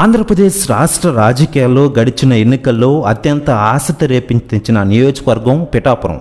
ఆంధ్రప్రదేశ్ రాష్ట్ర రాజకీయాల్లో గడిచిన ఎన్నికల్లో అత్యంత ఆసక్తి రేపించిన నియోజకవర్గం పిఠాపురం.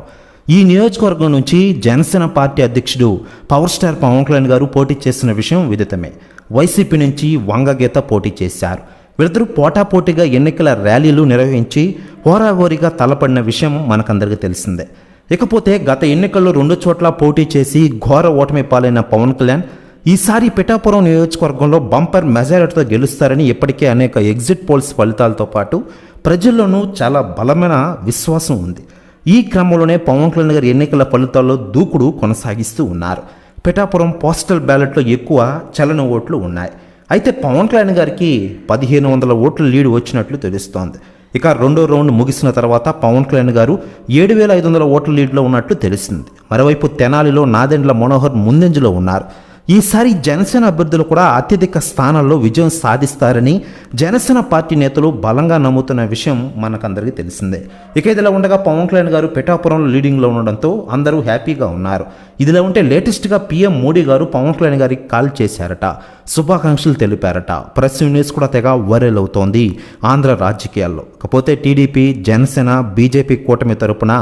ఈ నియోజకవర్గం నుంచి జనసేన పార్టీ అధ్యక్షుడు పవర్ స్టార్ పవన్ కళ్యాణ్ గారు పోటీ చేసిన విషయం విదితమే. వైసీపీ నుంచి వంగగీత పోటీ చేశారు. వీరిద్దరూ పోటాపోటీగా ఎన్నికల ర్యాలీలు నిర్వహించి హోరాహోరీగా తలపడిన విషయం మనకందరికీ తెలిసిందే. ఇకపోతే గత ఎన్నికల్లో రెండు చోట్ల పోటీ చేసి ఘోర ఓటమి పాలైన పవన్ కళ్యాణ్ ఈసారి పిఠాపురం నియోజకవర్గంలో బంపర్ మెజారిటీతో గెలుస్తారని ఇప్పటికే అనేక ఎగ్జిట్ పోల్స్ ఫలితాలతో పాటు ప్రజల్లోనూ చాలా బలమైన విశ్వాసం ఉంది. ఈ క్రమంలోనే పవన్ కళ్యాణ్ గారి ఎన్నికల ఫలితాల్లో దూకుడు కొనసాగిస్తూ ఉన్నారు. పిఠాపురం పోస్టల్ బ్యాలెట్లో ఎక్కువ చలన ఓట్లు ఉన్నాయి. అయితే పవన్ కళ్యాణ్ గారికి పదిహేను వందల ఓట్ల లీడ్ వచ్చినట్లు తెలుస్తోంది. ఇక రెండో రౌండ్ ముగిసిన తర్వాత పవన్ కళ్యాణ్ గారు ఏడు వేల ఐదు వందల ఓట్ల లీడ్లో ఉన్నట్లు తెలిసింది. మరోవైపు తెనాలిలో నాదెండ్ల మనోహర్ ముందంజలో ఉన్నారు. ఈసారి జనసేన అభ్యర్థులు కూడా అత్యధిక స్థానాల్లో విజయం సాధిస్తారని జనసేన పార్టీ నేతలు బలంగా నమ్ముతున్న విషయం మనకందరికీ తెలిసిందే. ఇక ఇదిలా ఉండగా పవన్ కళ్యాణ్ గారు పిఠాపురంలో లీడింగ్లో ఉండడంతో అందరూ హ్యాపీగా ఉన్నారు. ఇదిలా ఉంటే లేటెస్ట్గా పీఎం మోడీ గారు పవన్ కళ్యాణ్ గారికి కాల్ చేశారట. శుభాకాంక్షలు తెలిపారట. ప్రెస్ న్యూస్ కూడా తెగ వైరల్ అవుతోంది ఆంధ్ర రాజకీయాల్లో. కాకపోతే టీడీపీ జనసేన బీజేపీ కూటమి తరపున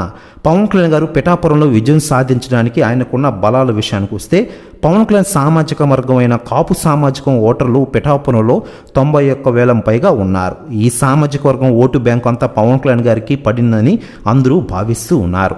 పవన్ కళ్యాణ్ గారు పిఠాపురంలో విజయం సాధించడానికి ఆయనకున్న బలాల విషయానికి వస్తే పవన్ కళ్యాణ్ సామాజిక వర్గమైన కాపు సామాజికం ఓటర్లు పిఠాపురంలో తొంభై ఒక్క వేలం పైగా ఉన్నారు. ఈ సామాజిక వర్గం ఓటు బ్యాంకు అంతా పవన్ కళ్యాణ్ గారికి పడిందని అందరూ భావిస్తూ ఉన్నారు.